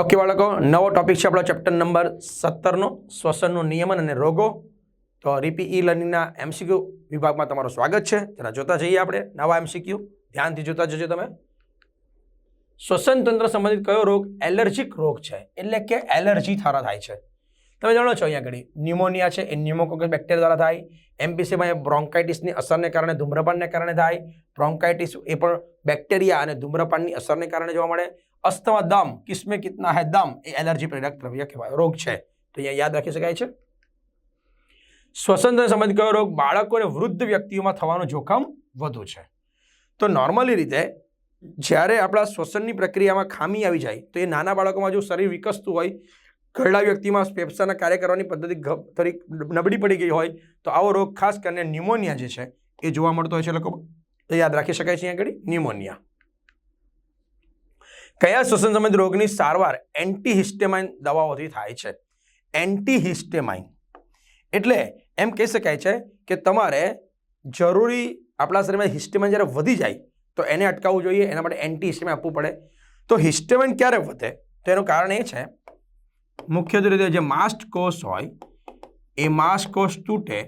Okay બાળકો, નવો topic છે, આપણો ચેપ્ટર નંબર સત્તરનો, શ્વસનનું નિયમન અને રોગો. તો રીપી ઈ લર્નિંગના એમસીક્યુ વિભાગમાં તમારું સ્વાગત છે. જરા જોતા જઈએ આપણે નવા એમસીક્યુ ધ્યાનથી જોતા જજો તમે. શ્વસન તંત્ર સંબંધિત કયો રોગ એલર્જીક રોગ છે? એટલે કે એલર્જી દ્વારા થાય છે. તમે જાણો છો અહીંયા આગળ, ન્યુમોનિયા છે, એ ન્યુમોકોકસ બેક્ટેરિયા દ્વારા થાય. એમપીસીમાં બ્રોન્કાઇટિસની અસરને કારણે, ધૂમ્રપાનને કારણે થાય. બ્રોન્કાઇટિસ એ પણ બેક્ટેરિયા અને ધૂમ્રપાનની અસરને કારણે જોવા મળે. અસ્થમા દમ, કિસ્મે કિતના હે દમ, એ એલર્જી પ્રેરક દ્રવ્ય કહેવાય. રોગ છે. તો અહીંયા યાદ રાખી શકાય છે. શ્વસન સંબંધ કયો રોગ બાળકો અને વૃદ્ધ વ્યક્તિઓમાં થવાનું જોખમ વધુ છે. તો નોર્મલી રીતે જ્યારે આપણા શ્વસનની પ્રક્રિયામાં ખામી આવી જાય, તો એ નાના બાળકોમાં જો શરીર વિકસતું હોય, ઘરડા વ્યક્તિમાં ફેફસાના કાર્ય કરવાની પદ્ધતિ થોડીક નબળી પડી ગઈ હોય, તો આવો રોગ ખાસ કરીને ન્યુમોનિયા જે છે, એ જોવા મળતો હોય છે લોકો તો યાદ રાખી શકાય છે અહીંયા આગળ. ન્યુમોનિયા કયા શ્વસન સંબંધી રોગની સારવાર એન્ટીહિસ્ટેમાઇન દવાઓથી થાય છે? એન્ટીહિસ્ટેમાઇન એટલે એમ કહી શકાય છે કે તમારે જરૂરી, આપણા શરીરમાં હિસ્ટેમાઇન જ્યારે વધી જાય, તો એને અટકાવવું જોઈએ, એના માટે એન્ટીહિસ્ટેમાઇન આપવું પડે. તો હિસ્ટેમાઇન ક્યારે વધે? તો એનું કારણ એ છે મુખ્યત્વે રીતે જે માસ્ટ કોષ હોય, એ માસ્ટ કોષ તૂટે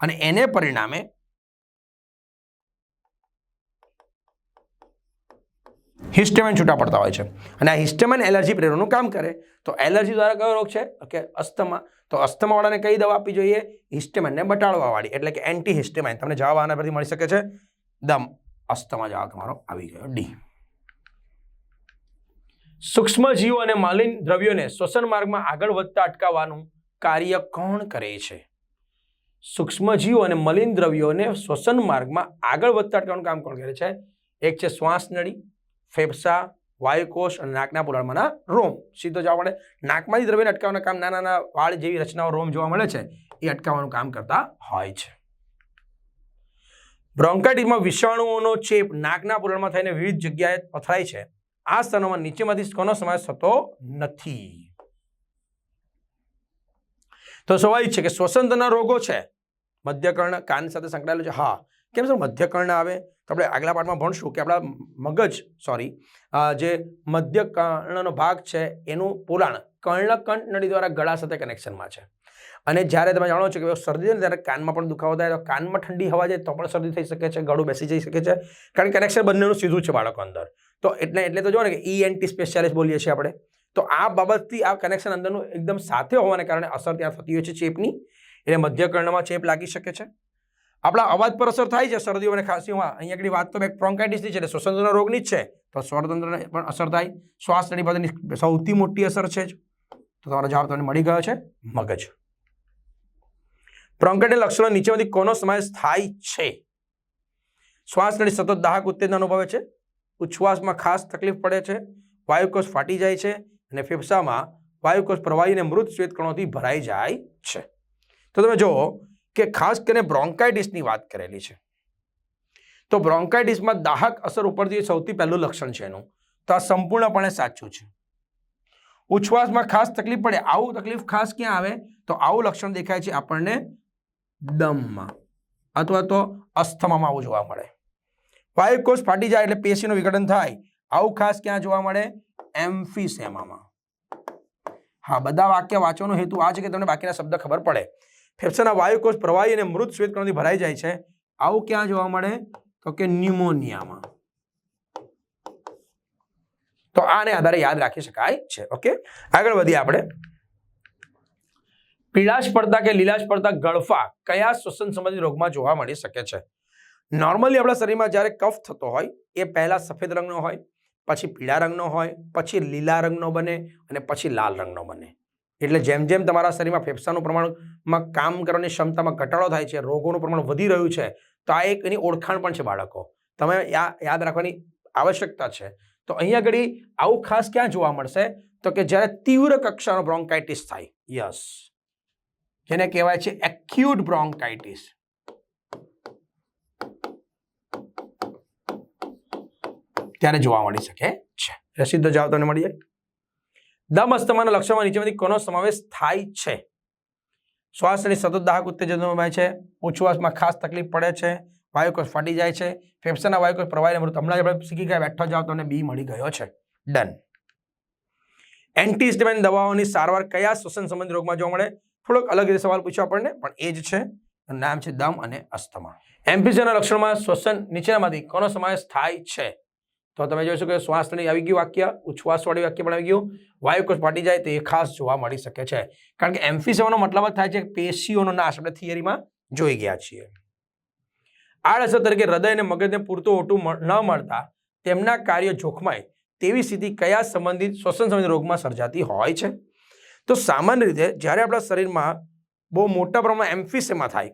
અને એને પરિણામે હિસ્ટેમાઇન છૂટા પડતા હોય છે. અને આ હિસ્ટેમાઇન એલર્જી પ્રેરણનું કામ કરે. તો એલર્જી દ્વારા કયો રોગ છે? કે અસ્થમા. તો અસ્થમાવાળાને કઈ દવા આપવી જોઈએ? હિસ્ટેમાઇનને બટાડવાવાળી, એટલે કે એન્ટી હિસ્ટેમાઇન તમને જવાબ આના પરથી મળી શકે છે. દમ. અસ્થમા જવાબ તમારો આવી ગયો. ડી. સૂક્ષ્મ જીવો અને માલિન દ્રવ્યોને શ્વસન માર્ગમાં આગળ વધતા અટકાવવાનું કાર્ય કોણ કરે છે? સૂક્ષ્મ જીવો અને મલિન દ્રવ્યોને શ્વસન માર્ગમાં આગળ વધતા અટકાવવાનું કામ કોણ કરે છે? એક છે શ્વાસ નળી ફેફસા, વાયુકોષ અને નાકના પુરાણમાંના રોમ. સીધો જવાબ મળે. નાકમાંથી દ્રવ્યને અટકાવવાના કામ નાના નાના વાળ જેવી રચનાઓ રોમ જોવા મળે છે. એ અટકાવવાનું કામ કરતા હોય છે. બ્રોન્કાઇટિસમાં વિષાણુઓનો ચેપ નાકના પુરાણમાં થઈને વિવિધ જગ્યાએ પથરાય છે. આ સ્થાનોમાં નીચેમાંથી કોનો સમાવેશ થતો નથી? તો સ્વાભાવિક છે કે શ્વસનતંત્રના રોગો છે. મધ્યકર્ણ કાન સાથે સંકળાયેલો છે. હા. કેમ સર? મધ્યકર્ણ આવે તો આપણે આગલા પાઠમાં ભણશું કે આપણા મગજ સોરી જે મધ્યકર્ણનો ભાગ છે એનું પુરાણ કર્ણકંઠ નળી દ્વારા ગળા સાથે કનેક્શનમાં છે. અને જ્યારે તમે જાણો છો કે શરદી ત્યારે કાનમાં પણ દુખાવો થાય, તો કાનમાં ઠંડી હવા જાય તો પણ શરદી થઈ શકે છે, ગળું બેસી જઈ શકે છે. કારણ કે કનેક્શન બંનેનું સીધું છે બાળકો અંદર. તો એટલે એટલે તો જો ને કે ઈએનટી સ્પેશિયાલિસ્ટ બોલીએ છીએ આપણે. તો આ બાબતથી આ કનેક્શન અંદરનું એકદમ સાથે હોવાને કારણે અસર ત્યાં થતી હોય છે ચેપની. એટલે મધ્યકર્ણમાં ચેપ લાગી શકે છે. આપણા અવાજ પર અસર થાય છે શરદીઓ અને ખાંસીઓમાં. અહીંયા આગળ વાત તો એક પ્રોન્કાઇટિસની છે, એટલે રોગની જ છે. તો સ્વરતંત્રને પણ અસર થાય. શ્વાસ નળી પદ્ધતિની સૌથી મોટી અસર છે જ. તો તમારો જવાબ તમને મળી ગયો છે, મગજ. પ્રોન્કાઇટિસ લક્ષણો નીચેમાંથી કોનો સમાવેશ થાય છે? શ્વાસ નળી સતત દાહક ઉત્તેજના અનુભવે છે. ઉચ્છવાસમાં ખાસ તકલીફ પડે છે. વાયુકોષ ફાટી જાય છે અને ફેફસામાં વાયુકોષ પ્રવાહીને મૃત શ્વેતકણોથી ભરાઈ જાય છે. તો તમે જુઓ કે ખાસ કરીને બ્રોન્કાઇટિસની વાત કરેલી છે. તો બ્રોન્કાઇટિસમાં દાહક અસર ઉપરથી સૌથી પહેલું લક્ષણ છે એનું. તો આ સંપૂર્ણપણે સાચું છે. ઉછવાસમાં ખાસ તકલીફ પડે, આવું તકલીફ ખાસ ક્યાં આવે? તો આવું લક્ષણ દેખાય છે આપણને દમમાં, અથવા તો અસ્થમામાં આવું જોવા મળે. વાયુકોષ ફાટી જાય એટલે પેશીનું વિઘટન થાય. આવું ખાસ ક્યાં જોવા મળે? એમ્ફીસેમામાં. હા, બધા વાક્ય વાંચવાનો હેતુ આ છે કે તમને બાકીના શબ્દ ખબર પડે. ફેફસાના વાયુકોષ પ્રવાહી અને મૃત શ્વેતકણોથી ભરાઈ જાય છે. આવું ક્યાં જોવા મળે? તો કે ન્યુમોનિયામાં. તો આને આધારે યાદ રાખી શકાય છે. ઓકે? આગળ વધીએ આપણે. પીળાશ પડતા કે લીલાશ પડતા ગળફા કયા શ્વસન સંબંધિત રોગમાં જોવા મળી શકે છે? નોર્મલી આપણા શરીરમાં જ્યારે કફ થતો હોય, એ પહેલાં સફેદ રંગનો હોય, પછી પીળા રંગનો હોય, પછી લીલા રંગનો બને અને પછી લાલ રંગનો બને. એટલે જેમ જેમ તમારા શરીરમાં ફેફસાનું પ્રમાણમાં કામ કરવાની ક્ષમતામાં ઘટાડો થાય છે, રોગોનું પ્રમાણ વધી રહ્યું છે, તો આ એક એની ઓળખાણ પણ છે બાળકો. તમે યાદ રાખવાની આવશ્યકતા છે. તો અહીંયા આગળ આવું ખાસ ક્યાં જોવા મળશે? તો કે જ્યારે તીવ્ર કક્ષાનો બ્રોન્કાઇટિસ થાય. યસ. જેને કહેવાય છે એક્યુટ બ્રોન્કાઇટિસ. ત્યારે જોવા મળી શકે છે. એટલે જાવ તમને મળી જાય? દમ અસ્થમાના લક્ષણમાં નીચેમાંથી કોનો સમાવેશ થાય છે? શ્વાસની સતત દાહક ઉત્તેજન અનુભવાય છે ઉછવાસમાં ખાસ તકલીફ પડે છે વાયુકોષ ફાટી જાય છે, ફેફસાના વાયુકોષ પ્રવાહી મૃત હમણાં આપણે શીખી ગયા, બેઠો જાવ તમને બી મળી ગયો છે. ડન એન્ટીહિસ્ટામિન દવાઓની સારવાર કયા શ્વસન સંબંધી રોગમાં જોવા મળે? થોડોક અલગ રીતે સવાલ પૂછ્યો આપણને, પણ એ જ છે. નામ છે દમ અને અસ્થમા. એમ્ફિસિયાના લક્ષણોમાં શ્વસન નીચેનામાંથી કોનો સમાવેશ થાય છે? તો તમે જોઈ શકો કે શ્વાસ આવી ગયું વાક્ય, ઉચ્છવાસવાળી વાક્ય પણ આવી ગયું. વાયુકોષ ફાટી જાય તો ખાસ જોવા મળી શકે છે. કારણ કે એમ્ફિસિયાનો મતલબ જ થાય છે પેશીઓનો નાશ આપણે થિયરીમાં જોઈ ગયા છીએ. આડઅસર તરીકે હૃદય અને મગજને પૂરતું ઓટું ન મળતા તેમના કાર્ય જોખમાય તેવી સ્થિતિ કયા સંબંધિત શ્વસન સંબંધિત રોગમાં સર્જાતી હોય છે? તો સામાન્ય રીતે જ્યારે આપણા શરીરમાં બહુ મોટા પ્રમાણમાં એમ્ફિસેમા થાય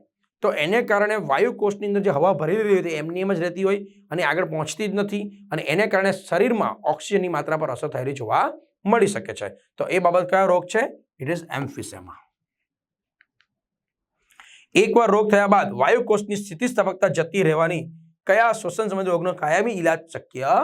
તો એને કારણે વાયુકોષની અંદર જે હવા ભરી રહી હોય તે એમની એમ જ રહેતી હોય અને આગળ પહોંચતી જ નથી અને એને કારણે શરીરમાં ઓક્સિજનની માત્રા પર અસર થયેલી જોવા મળી શકે છે. તો એ બાબત કયો રોગ છે? ઇટ ઇઝ એમ્ફિસેમા એકવાર રોગ થયા બાદ વાયુ કોષની સ્થિતિસ્થાપકતા જતી રહેવાની કયા શ્વસન સંબંધી રોગનો કાયમી ઇલાજ શક્ય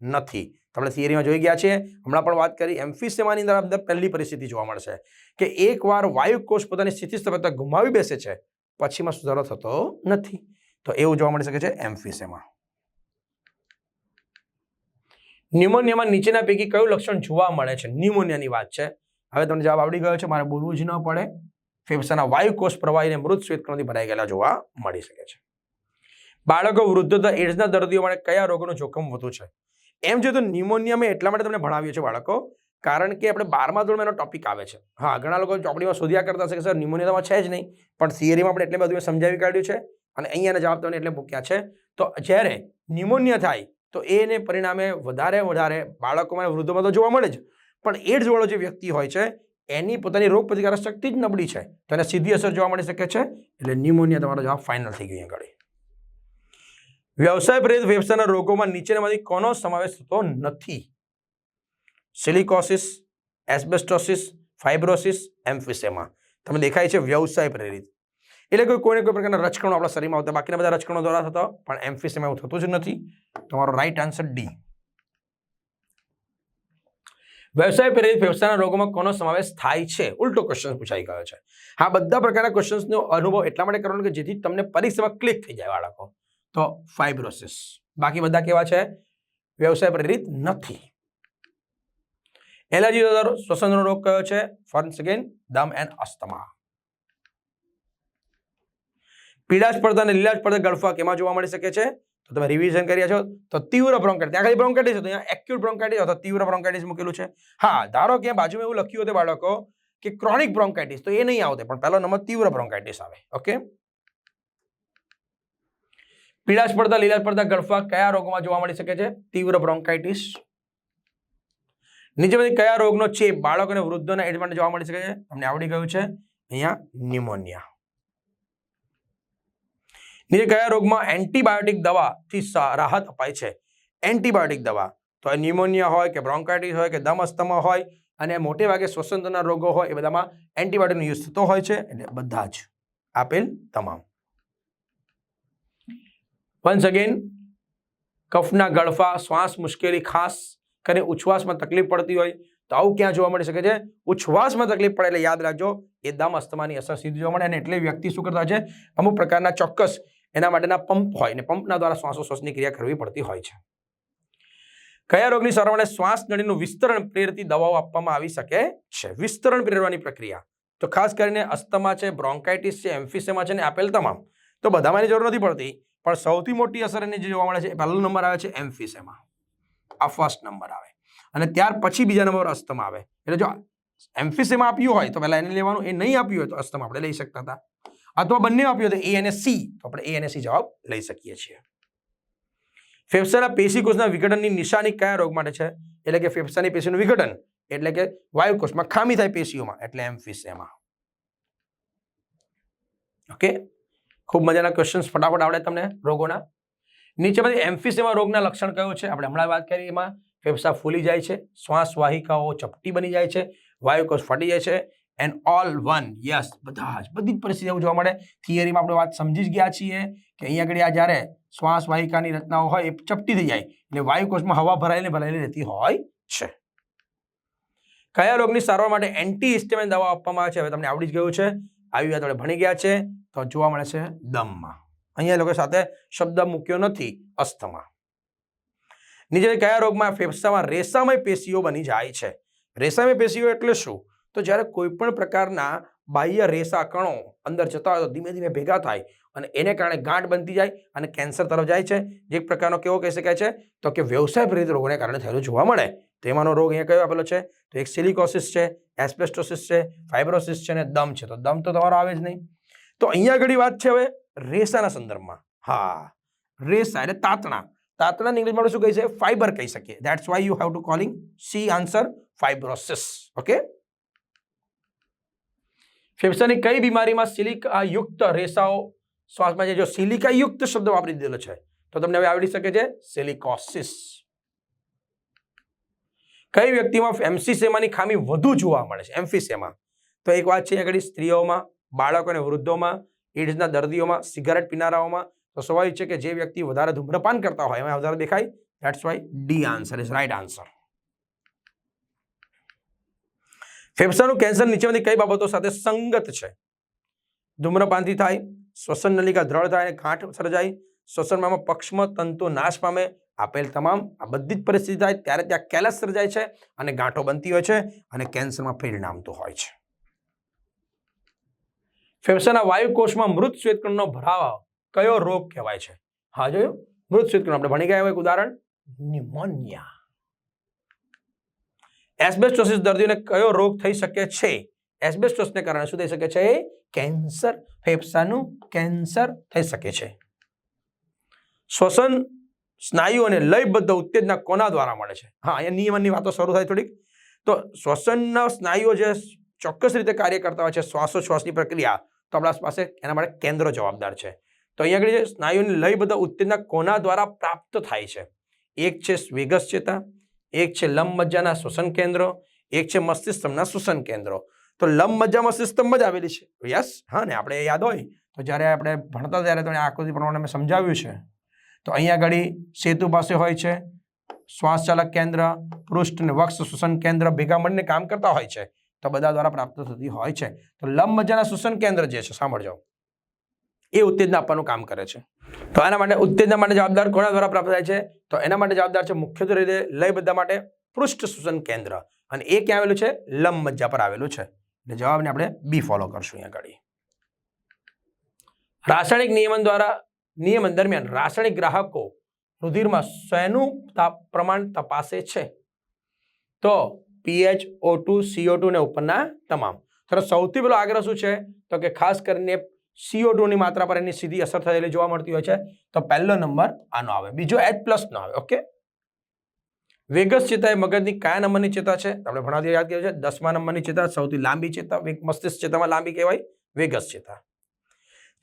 નથી? આપણે થિયરીમાં જોઈ ગયા છીએ. હમણાં પણ વાત કરી. એમ્ફિસેમાની અંદર અંદર પહેલી પરિસ્થિતિ જોવા મળશે કે એકવાર વાયુકોષ પોતાની સ્થિતિસ્થાપકતા ગુમાવી બેસે છે પછીમાં સુધારો થતો નથી. તો એવું જોવા મળી શકે છે એમ્ફિસેમાં. ન્યુમોનિયામાં નીચેના પૈકી કયું લક્ષણ જોવા મળે છે? ન્યુમોનિયાની વાત છે. હવે તમને જવાબ આવડી ગયો છે. મારે બોલવું જ ન પડે. ફેફસાના વાયુ કોષ પ્રવાહીને મૃત શ્વેતકણોથી ભરાઈ ગયેલા જોવા મળી શકે છે. બાળકો વૃદ્ધો તથા એડ્સના દર્દીઓ માટે કયા રોગોનું જોખમ વધુ છે? એમ જોઈએ તો ન્યુમોનિયા મેં એટલા માટે તમને ભણાવ્યું છે બાળકો. કારણ કે આપણે બારમા ધોરણમાં એનો ટોપિક આવે છે. હા, ઘણા લોકો ચોપડીમાં શોધ્યા કરતા હશે કે સર ન્યુમોનિયામાં છે જ નહીં, પણ થિયરીમાં આપણે એટલે બધું સમજાવી કાઢ્યું છે અને અહીંયાના જવાબ તમને એટલે મૂક્યા છે. તો જ્યારે ન્યુમોનિયા થાય, તો એને પરિણામે વધારે વધારે બાળકોમાં વૃદ્ધોમાં તો જોવા મળે જ. પણ એડ્સ વાળો જે વ્યક્તિ હોય છે, એની પોતાની રોગ પ્રતિકારક શક્તિ જ નબળી છે. તો એને સીધી અસર જોવા મળી શકે છે, એટલે ન્યુમોનિયા તમારો જવાબ ફાઇનલ થઈ ગયો આગળ. વ્યવસાય પ્રેરિત વ્યવસાયના રોગોમાં નીચેનામાંથી કોનો સમાવેશ થતો નથી? Silicosis, asbestosis, fibrosis, emphysema. તમને દેખાય છે વ્યવસાય પ્રેરિત. એટલે કોઈ કોઈને કોઈ પ્રકારના રચકણો આપણા શરીરમાં આવતા. બાકીના બધા રચકણો દ્વારા થતા પણ એમ્ફિસેમા એવું થતું જ નથી. તમારો રાઈટ આન્સર ડી વ્યવસાય પ્રેરિત ફેફસાના રોગોમાં કોનો સમાવેશ થાય છે? ઉલટો ક્વેશ્ચન પૂછાઈ ગયો છે. હા, બધા પ્રકારના ક્વેશ્ચન્સનો અનુભવ એટલા માટે કરવાનો કે જેથી તમને પરીક્ષામાં ક્લિક થઈ જાય બાળકો. તો ફાઇબ્રોસિસ બાકી બધા કેવા છે? વ્યવસાય પ્રેરિત નથી. એલર્જી શ્વસનનો રોગ કયો છે? ફર્ન્સ અગેન દમ એન્ડ અસ્થમા. પીળાશ સ્પર્ધા અને લીલા પડતા ગળફા કેમાં જોવા મળી શકે છે? તો તમે રિવિઝન કર્યા છો, તો તીવ્ર બ્રોન્કાઇટિસ ત્યાં ખાલી બ્રોન્કાઇટિસ હતું, અહીંયા એક્યુટ બ્રોન્કાઇટિસ અથવા તીવ્ર બ્રોન્કાઇટિસ મૂકેલું છે. હા, ધારો કે બાજુમાં એવું લખ્યું હતું બાળકો કે ક્રોનિક બ્રોન્કાઇટિસ તો એ નહીં આવતે, પણ પહેલો નંબર તીવ્ર બ્રોન્કાઇટિસ આવે ઓકે પીળાશ સ્પર્ધા લીલાશ પડતા ગળફા કયા રોગમાં જોવા મળી શકે છે? તીવ્ર બ્રોન્કાઇટિસ નીચેમાંથી કયા રોગનો ચેપ બાળકો અને વૃદ્ધોના એજ માટે જોવા મળી શકે છે? તમને આવડી ગયું છે? અહીંયા ન્યુમોનિયા નીચે કયા રોગમાં એન્ટીબાયોટિક દવાથી રાહત અપાય છે? એન્ટીબાયોટિક દવા. તો એ ન્યુમોનિયા હોય કે બ્રોન્કાઇટિસ હોય કે દમ અસ્થમા હોય અને મોટે ભાગે શ્વસનના રોગો હોય એ બધામાં એન્ટીબાયોટિકનો યુઝ થતો હોય છે એટલે બધા જ. આપેલ તમામ. વન્સ અગેન કફના ગળફા, શ્વાસ મુશ્કેલી ખાસ કરીને ઉચ્છ્વાસમાં તકલીફ પડતી હોય તો આવું ક્યાં જોવા મળી શકે છે? ઉચ્છ્વાસમાં તકલીફ પડે એટલે યાદ રાખજો, એ દમ અસ્થમાની અસર સીધી જોવા મળે અને એટલે વ્યક્તિ શું કરતા છે? અમુક પ્રકારના ચોક્કસ એના માટેના પંપ હોય ને પંપના દ્વારા શ્વાસોશ્વાસની ક્રિયા કરવી પડતી હોય છે. કયા રોગની સારવારે શ્વાસ નળીનું વિસ્તરણ પ્રેરતી દવાઓ આપવામાં આવી શકે છે? વિસ્તરણ પ્રેરવાની પ્રક્રિયા. તો ખાસ કરીને અસ્થમા છે, બ્રોન્કાઇટિસ છે, એમ્ફિસેમા છે ને આપેલ તમામ. તો બધામાં જરૂર નથી પડતી. પણ સૌથી મોટી અસર એની જે જોવા મળે છે પહેલો નંબર આવે છે, એમ્ફિસેમા. આ ફર્સ્ટ નંબર આવે. અને ત્યાર પછી બીજા નંબર અસ્તમ આવે. એટલે જો એમ્ફિસેમાં આપ્યું હોય તો પહેલાં એને લેવાનું, એ નહીં આપ્યું હોય તો અસ્તમ આપણે લઈ શકતા હતા. અથવા બંને આપ્યું હોય તો એ અને સી તો આપણે એ અને સી જવાબ લઈ શકીએ છીએ. ફેફસાના પેશીકોષના વિઘટનની નિશાની કયા રોગ માટે છે? એટલે કે ફેફસાની પેશીનું વિઘટન, એટલે કે વાયુકોષમાં ખામી થાય પેશીઓમાં, એટલે એમ્ફિસેમાં ઓકે ખૂબ મજાના ક્વેશ્ચન્સ ફટાફટ આવડે તમને રોગોના. નીચેમાંથી એમ્ફિસેમા રોગના લક્ષણ કયું છે? આપણે હમણાં વાત કરી એમાં. ફેફસા ફૂલી જાય છે, શ્વાસ વાહિકાઓ ચપટી બની જાય છે, વાયુકોષ ફાટી જાય છે એન્ડ ઓલ વન યસ બધા જ, બધી જ પરિસ્થિતિ જોવા મળે. થિયરીમાં આપણે વાત સમજી જ ગયા છીએ કે અહીંયા આગળ આ જ્યારે શ્વાસ વાહિકાની રચનાઓ હોય એ ચપટી થઈ જાય, એટલે વાયુકોષમાં હવા ભરાઈને ભરાયેલી રહેતી હોય છે. કયા રોગની સારવાર માટે એન્ટી હિસ્ટેમિન દવા આપવામાં આવે છે? હવે તમને આવડી જ ગયું છે. આવી વાત આપણે ભણી ગયા છે, તો જોવા મળે છે દમમાં. અહીંયા લોકો સાથે શબ્દ મૂક્યો નથી અસ્થમા. નીચે કયા રોગમાં ફેફસામાં રેસામય પેશીઓ બની જાય છે. રેસામય પેશીઓ એટલે શું? તો જ્યારે કોઈ પણ પ્રકારના બાહ્ય રેસા કણો અંદર જતા હોય તો ધીમે ધીમે ભેગા થાય અને એને કારણે ગાંઠ બનતી જાય અને કેન્સર તરફ જાય છે. જે એક પ્રકારનો કેવો કહી શકાય છે? તો કે વ્યવસાય પ્રેરિત રોગોને કારણે થયેલું જોવા મળે. તેમાંનો રોગ અહીંયા કયો આપેલો છે? તો એક સિલિકોસિસ છે એસ્પેસ્ટોસિસ છે, ફાઇબ્રોસિસ છે અને દમ છે. તો દમ તો તમારો આવે જ નહીં. તો અહીંયા આગળ વાત છે હવે. રેસાના સંદર્ભમાં. હા. રેસા એટલે તાતણા. તાતણા ઇંગ્લિશમાં આપણે શું કહી છે ફાઈબર કહી શકીએ. That's why you have to calling C answer fibrosis okay ફેફસાની કઈ બીમારીમાં સિલિકા યુક્ત રેસાઓ? શ્વાસમાં જે જો સિલિકા યુક્ત શબ્દ વાપરી દીધેલો છે, તો તમને હવે આવડી શકે છે સિલિકોસિસ. કઈ વ્યક્તિમાં એમ્ફિસેમાની ખામી વધુ જોવા મળે છે? એમ્ફિસેમા. તો એક વાત છે આગળ સ્ત્રીઓમાં બાળકો અને વૃદ્ધોમાં એડ્સના દર્દીઓમાં, સિગારેટ પીનારાઓમાં, તો સ્વાભાવિક છે કે જે વ્યક્તિ વધારે ધૂમ્રપાન કરતા હોય, એમાં વધારે દેખાય? That's why D answer is right answer ફેફસાનું cancer નીચેમાંથી કઈ બાબતો સાથે સંગત છે? ધૂમ્રપાનથી થાય, શ્વસન નલિકા દ્રઢ થાય અને ગાંઠ સર્જાય શ્વસનમાં પક્ષમાં તંતુ નાશ પામે, આપેલ તમામ આ બધી જ પરિસ્થિતિ થાય, ત્યારે ત્યાં કેલસ સર્જાય છે અને ગાંઠો બનતી હોય છે અને કેન્સરમાં પરિણામતું હોય છે. ફેફસાના વાયુકોષમાં મૃત શ્વેતકણનો ભરાવ કયો રોગ કહેવાય છે? હા, જોયું? મૃત શ્વેતકણ. આપણે ભણી ગયા હોય એક ઉદાહરણ. ન્યુમોનિયા. એસ્બેસ્ટોસિસ દર્દીને કયો રોગ થઈ શકે છે? એસ્બેસ્ટોસને કારણે શું થઈ શકે છે? કેન્સર. ફેફસાનું કેન્સર થઈ શકે છે. શ્વસન, સ્નાયુ અને લયબદ્ધ ઉત્તેજના કોના દ્વારા મળે છે? હા, અહીંયા નિયમનની વાતો શરૂ થાય થોડીક. તો શ્વસનના સ્નાયુઓ જે ચોક્કસ રીતે કાર્ય કરતા હોય છે શ્વાસોશ્વાસની પ્રક્રિયા તો આપણા પાસે એના માટે કેન્દ્રો જવાબદાર છે. તો અહીંયા આગળ જે સ્નાયુની લયબદ્ધ ઉત્તેજના કોના દ્વારા પ્રાપ્ત થાય છે? એક છે સ્વેગસ ચેતા, એક છે લંબ મજ્જાના શ્વસન કેન્દ્રો, એક છે મસ્તિષ્કના શ્વસન કેન્દ્રો. તો લંબ મજ્જા મસ્તિષ્કમાં જ આવેલી છે. યસ, હા ને, આપણે યાદ હોય, તો જ્યારે આપણે ભણતા ત્યારે તો આકૃતિ પ્રમાણે મેં સમજાવ્યું છે. તો અહીંયા આગળ સેતુ પાસે હોય છે, શ્વાસચાલક કેન્દ્ર, પૃષ્ઠ અને વક્ષ શ્વસન કેન્દ્ર ભેગા મળીને કામ કરતા હોય છે. તો બધા દ્વારા પ્રાપ્ત થતી હોય છે. તો લંબ મજ્જાના શ્વસન કેન્દ્ર જે છે, સાંભળજો. એ ઉત્તેજના આપવાનું કામ કરે છે. તો એના માટે ઉત્તેજના માટે જવાબદાર કોના દ્વારા પ્રાપ્ત થાય છે? તો એના માટે જવાબદાર છે મુખ્યત્વે રીતે લય બધા માટે પૃષ્ઠ શ્વસન કેન્દ્ર. અને એ ક્યાં આવેલું છે? લંબ મજ્જા પર આવેલું છે. એટલે જવાબને આપણે બી ફોલો કરશું અહીંયા આગળ. રાસાયણિક નિયમન દ્વારા, નિયમન દરમિયાન રાસાયણિક ગ્રાહકો રુધિરમાં શેનું પ્રમાણ તપાસે છે? તો pH O two CO two ને ઉપરના તમામ. તો સૌથી પેલો આગ્રહ શું છે? તો કે ખાસ કરીને સીઓ ટુની માત્રા પર એની સીધી અસર થયેલી જોવા મળતી હોય છે. તો પહેલો નંબર આનો આવે. બીજો એચ પ્લસ નો આવે. ઓકે વેગસ ચેતા એ મગજની કયા નંબરની ચેતા છે? આપણે ભણાવી યાદ કર્યું છે દસમા નંબરની ચેતા, સૌથી લાંબી ચેતા મસ્તિષ્ક ચેતામાં લાંબી કહેવાય વેગસ ચેતા.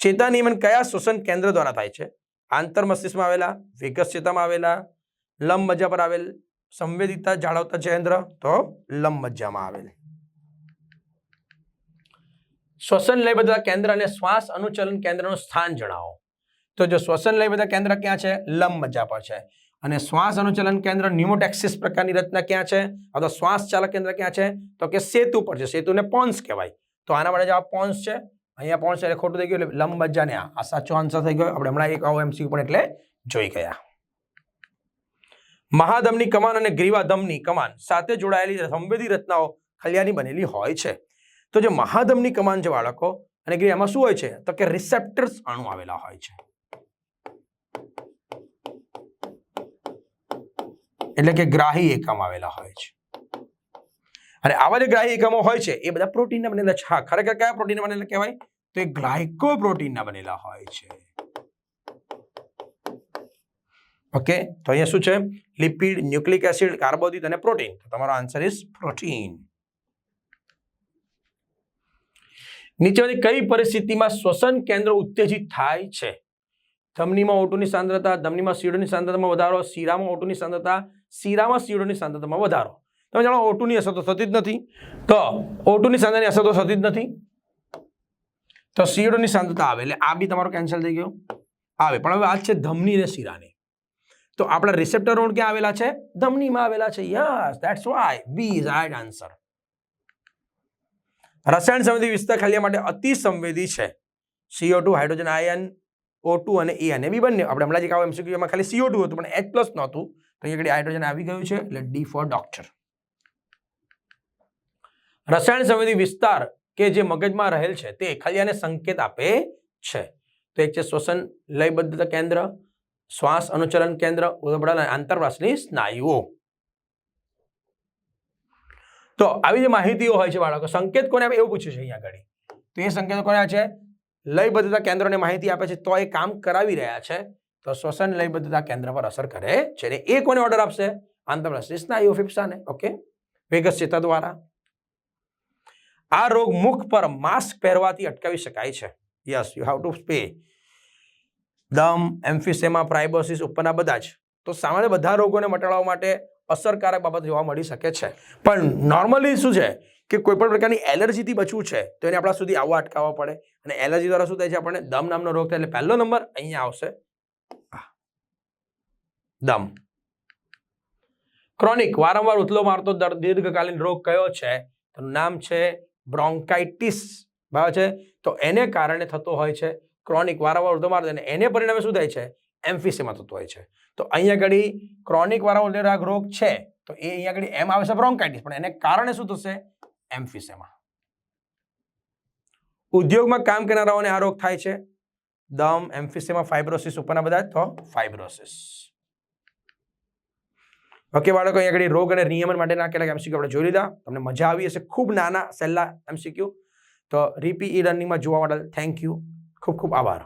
ચેતા નિયમન કયા શ્વસન કેન્દ્ર દ્વારા થાય છે? આંતર મસ્તિષ્કમાં આવેલા, વેગસ ચેતામાં આવેલા, લંબ મજા પર આવેલ સંવેદિતા જાળવતા કેન્દ્ર તો લંબ મજ્જામાં આવેલ. શ્વસન લય બધા કેન્દ્ર અને શ્વાસ અનુચલન કેન્દ્રનું સ્થાન જણાવો. તો જો શ્વસન લય બધા કેન્દ્ર ક્યાં છે? લંબ મજ્જા પર છે. અને શ્વાસ અનુચલન કેન્દ્ર ન્યુમોટેક્સિસ પ્રકારની રચના ક્યાં છે? અથવા શ્વાસ ચાલક કેન્દ્ર ક્યાં છે? તો કે સેતુ પર છે. સેતુને પોન્સ કહેવાય. તો આના માટે જવાબ પોન્સ છે. અહીંયા પોન્સ એટલે ખોટું થઈ ગયું એટલે લંબ મજ્જાને આ સાચો આન્સર થઈ ગયો. આપણે હમણાં એક આવો એમસીક્યુ પણ એટલે જોઈ ગયા. મહાધમની કમાન અને ગ્રીવાદમની કમાન સાથે જોડાયેલી સંવેદી રચનાઓ ખલિયાની બનેલી હોય છે. તો જે મહાદમની કમાન છે બાળકો, અને ગ્રી, એમાં શું હોય છે? તો કે રિસેપ્ટર્સ અણુ આવેલા હોય છે. એટલે કે ગ્રાહી એકમ આવેલા હોય છે. અને આવા જે ગ્રાહી એકમો હોય છે, એ બધા પ્રોટીનના બનેલા છે. હા, ખરેખર કયા પ્રોટીનના બનેલા કહેવાય? તો એ ગ્લાયકો પ્રોટીનના બનેલા હોય છે. ઓકે તો અહીંયા શું છે? લિપિડ ન્યુક્લિક એસિડ કાર્બોદિત અને પ્રોટીન તો તમારો આન્સર ઇઝ પ્રોટીન નીચેની કઈ પરિસ્થિતિમાં શ્વસન કેન્દ્ર ઉત્તેજિત થાય છે? ધમનીમાં ઓટોની સાંદ્રતા, ધમનીમાં સીડોની સાંદ્રતામાં વધારો, શીરામાં ઓટોની સાંદ્રતા, શીરામાં સીડોની સાંદ્રતામાં વધારો. તમે જાણો ઓટુની અસર તો થતી જ નથી. તો ઓટુની સાંદ્રતાની અસર તો થતી જ નથી. તો સીડોની સાંદ્રતા આવે, એટલે આ બી તમારો કેન્સલ થઈ ગયો. આવે, પણ હવે આ છે ધમની અને શીરાની. તો આપણા રિસેપ્ટર નોડ ક્યાં આવેલા છે? ધમનીમાં આવેલા છે. Yes that's why B is right answer રસાયણ સંવેદી વિસ્તાર ખાલી માટે અતિ સંવેદી છે. સીઓ હાઇડ્રોજન આયન ઓ અને એ અને બી બંને. આપણે હમણાં જે કાવ એમસીક્યુ એમાં ખાલી સીઓ હતું, પણ એચ નહોતું. તો અહીંયા હાઇડ્રોજન આવી ગયું છે, એટલે ડી ફોર ડોક્ટર રસાયણ સંવેદી વિસ્તાર કે જે મગજમાં રહેલ છે, તે ખાલી આને સંકેત આપે છે. તો એક છે શ્વસન લયબદ્ધતા કેન્દ્ર શ્વાસ અનુચલન કેન્દ્ર ઉદબડા અને આંતરવાસની સ્નાયુઓ. તો આવી જે માહિતીઓ હોય છે બાળકો, સંકેત કોને આપે એવું પૂછ્યું છે અહીંયા આગળ. તો એ સંકેતો કોને છે? લયબદ્ધતા કેન્દ્રોને માહિતી આપે છે, તો એ કામ કરાવી રહ્યા છે. તો શ્વસન લયબદ્ધતા કેન્દ્ર પર અસર કરે છે અને એ કોને ઓર્ડર આપશે? આંતરરાષ્ટ્રીય સ્નાયુઓ ફેફસાને, ઓકે? વેગસ ચેતા દ્વારા. આ રોગ મુખ પર માસ્ક પહેરવાથી અટકાવી શકાય છે. યસ, યુ હેવ ટુ સ્પે. દમ, એમ્ફિસેમા, પ્રાઇબોસિસ ઉપરના બધા જ. તો સામાન્ય બધા રોગોને મટાડવા માટે અસરકારક બાબત જોવા મળી શકે છે. પણ નોર્મલી શું છે કે કોઈ પણ પ્રકારની એલર્જીથી બચવું છે, તો એને આપણા સુધી આવવા અટકાવવા પડે. અને એલર્જી દ્વારા શું થાય છે આપણને? દમ નામનો રોગ થાય એટલે પહેલો નંબર અહીંયા આવશે. દમ. ક્રોનિક વારંવાર ઉથલો મારતો દર- દીર્ઘકાલીન રોગ કયો છે? તો નામ છે બ્રોન્કાઇટિસ બરાબર છે? તો એને કારણે થતો હોય છે ક્રોનિક વારંવાર મારતો અને એને પરિણામે શું થાય છે? એમ્ફિસેમા થતું હોય છે. તો અહીંયા આગળ ક્રોનિક વારંવાર ઉથલો રોગ છે, તો એ અહીંયા આગળ એમ આવે છે બ્રોન્કાઇટિસ પણ એને કારણે શું થશે? એમ્ફિસેમા ઉદ્યોગમાં કામ કરનારાઓને આ રોગ થાય છે. દમ એમ્ફિસેમા ફાઇબ્રોસિસ ઉપરના બધા, તો ફાઇબ્રોસિસ ઓકે, બાળકો, અહીંયા આગળ રોગ અને નિયમન માટેના કેટલાક એમસીક્યુ આપણે જોઈ લીધા. તમને મજા આવી હશે. ખૂબ નાના, સહેલા એમસીક્યુ તો રીપી ઈ લર્નિંગમાં જોવા માટે થેન્ક યુ ખૂબ ખૂબ આભાર.